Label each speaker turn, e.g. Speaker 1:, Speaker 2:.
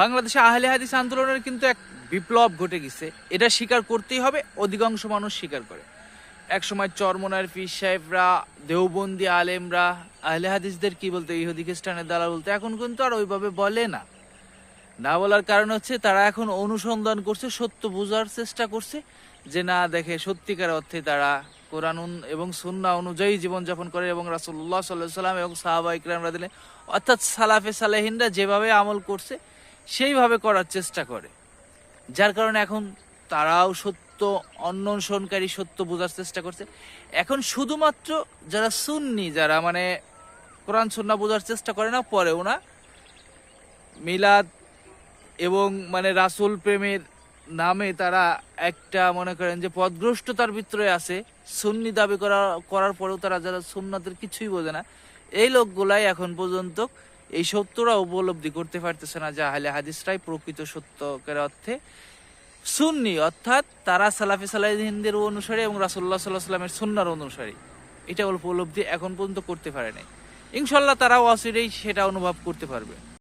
Speaker 1: বাংলাদেশে আহলে হাদিস আন্দোলনের কিন্তু এক বিপ্লব ঘটে গেছে। এটা স্বীকার করতেই হবে, অধিকাংশ মানুষ স্বীকার করে। একসময় চরমনার পীর সাহেবরা, দেওবন্দি আলেমরা, আহলে হাদিসদের কি বলতে, ইহুদি, খ্রিস্টানের দালাল বলতে, এখন কিন্তু আর ওইভাবে বলে না। না বলার কারণ হচ্ছে, তারা এখন অনুসন্ধান করছে, সত্য বোঝার চেষ্টা করছে, যে না দেখে সত্যিকার অর্থে তারা কোরআন এবং সুন্না অনুযায়ী জীবনযাপন করে এবং রাসুল্লাহ সাল্লাহ সাল্লাম এবং সাহাবা ইকরামরা দিলে অর্থাৎ সালাফে সালেহিনরা যেভাবে আমল করছে সেইভাবে করার চেষ্টা করে। যার কারণে এখন তারাও সত্য, অন্বেষণকারী সত্য বোঝার চেষ্টা করছে। এখন শুধুমাত্র যারা সুন্নি, যারা মানে কোরআন, সুন্না বোঝার চেষ্টা করে না, পরেও না, মিলাদ এবং মানে রাসূল প্রেমের নামে তারা একটা মনে করেন যে পদগ্রস্ততার ভিতরে আছে। সুন্নি দাবি করা, করার পরেও তারা যারা সুন্নাতের কিছুই বোঝে না, এই লোকগুলাই এখন পর্যন্ত এই সত্যরা উপলব্ধি করতে পারতেছে না যে আহলে হাদিসরাই প্রকৃত সত্যকের অর্থে সুন্নি, অর্থাৎ তারা সালাফি সালাহিনদের অনুসারে এবং রাসুল্লাহ সাল্লাহ সাল্লামের সুন্নার অনুসারী। এটা উপলব্ধি এখন পর্যন্ত করতে পারে নাই। ইনশাল্লাহ তারা অচিরেই সেটা অনুভব করতে পারবে।